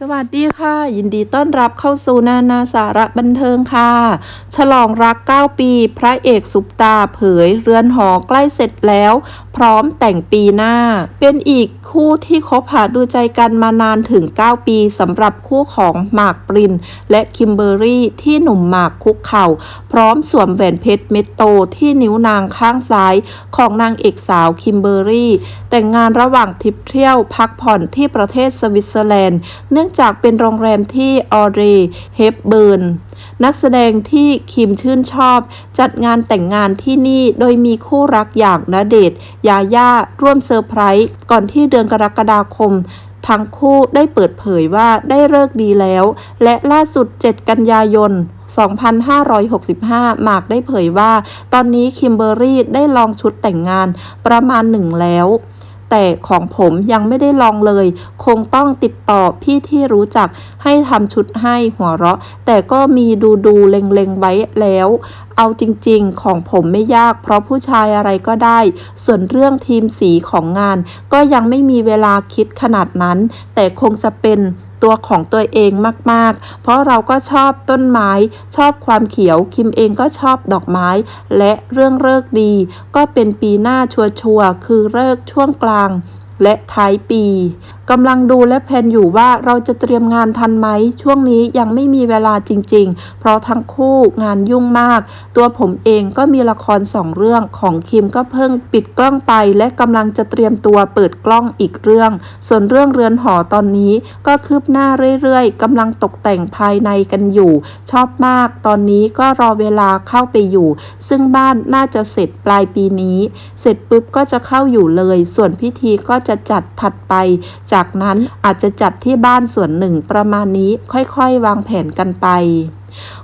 สวัสดีค่ะ ยินดีต้อนรับเข้าสู่นานาสาระบันเทิงค่ะ ฉลองรัก 9 ปี พระเอกสุปตาเผย เรือนหอใกล้เสร็จแล้ว พร้อมแต่งปีหน้า เป็นอีกคู่ที่คบหาดูใจกันมานานถึง 9 ปีสำหรับคู่ของหมากปรินและคิมเบอรี่ที่หนุ่มหมากคุกเข่า พร้อมสวมแหวนเพชรเม็ดโตที่นิ้วนางข้างซ้ายของนางเอกสาวคิมเบอร์รี่ แต่งงานระหว่างทริปเที่ยวพักผ่อนที่ประเทศสวิตเซอร์แลนด์ เนื่องจากเป็นโรงแรมที่ออเดรเฮปเบิร์น นักแสดงที่คิมชื่นชอบ จัดงานแต่งงานที่นี่โดยมีคู่รักอย่างณเดชยาย่าร่วมเซอร์ไพรส์ก่อนที่เดือนกรกฎาคมทั้งคู่ได้เปิดเผยว่าได้เลิกดีแล้ว และล่าสุด 7 กันยายน 2565 หมากได้เผยว่า ตอนนี้คิมเบอรี่ได้ลองชุดแต่งงานประมาณหนึ่งแล้ว แต่ของผมยังไม่ได้ลองเลย คงต้องติดต่อพี่ที่รู้จักให้ทำชุดให้หัวเราะ แต่ก็มีดูดูๆเล็งๆไว้แล้ว เอาจริงๆ ของผมไม่ยาก เพราะผู้ชายอะไรก็ได้ ส่วนเรื่องทีมสีของงาน ก็ยังไม่มีเวลาคิดขนาดนั้น แต่คงจะเป็น ตัวของตัวเองมากๆ เพราะเราก็ชอบต้นไม้ ชอบความเขียว คิมเองก็ชอบดอกไม้ และเรื่องเลิกดี ก็เป็นปีหน้าชัวร์ๆคือเลิกช่วงกลางและท้ายปี กำลังดูและแพลนอยู่ว่าเราจะเตรียมงานทันไหม ช่วงนี้ยังไม่มีเวลาจริง ๆ เพราะทั้งคู่งานยุ่งมาก ตัวผมเองก็มีละครสองเรื่องของคิมก็เพิ่งปิดกล้องไป และกำลังจะเตรียมตัวเปิดกล้องอีกเรื่อง ส่วนเรื่องเรือนหอตอนนี้ก็คืบหน้าเรื่อยๆกำลังตกแต่งภายในกันอยู่ ชอบมาก ตอนนี้ก็รอเวลาเข้าไปอยู่ ซึ่งบ้านน่าจะเสร็จปลายปีนี้ เสร็จปุ๊บก็จะเข้าอยู่เลย ส่วนพิธีก็จะจัดถัดไปจจากนั้นอาจจะจัดที่บ้านส่วนหนึ่งประมาณนี้ค่อยๆ วางแผนกันไป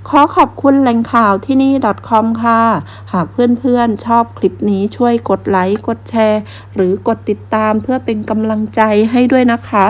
ขอขอบคุณแหล่งข่าวที่นี่ .com ค่ะ หากเพื่อนๆชอบคลิปนี้ช่วยกดไลค์ กดแชร์ หรือกดติดตามเพื่อเป็นกำลังใจให้ด้วยนะคะ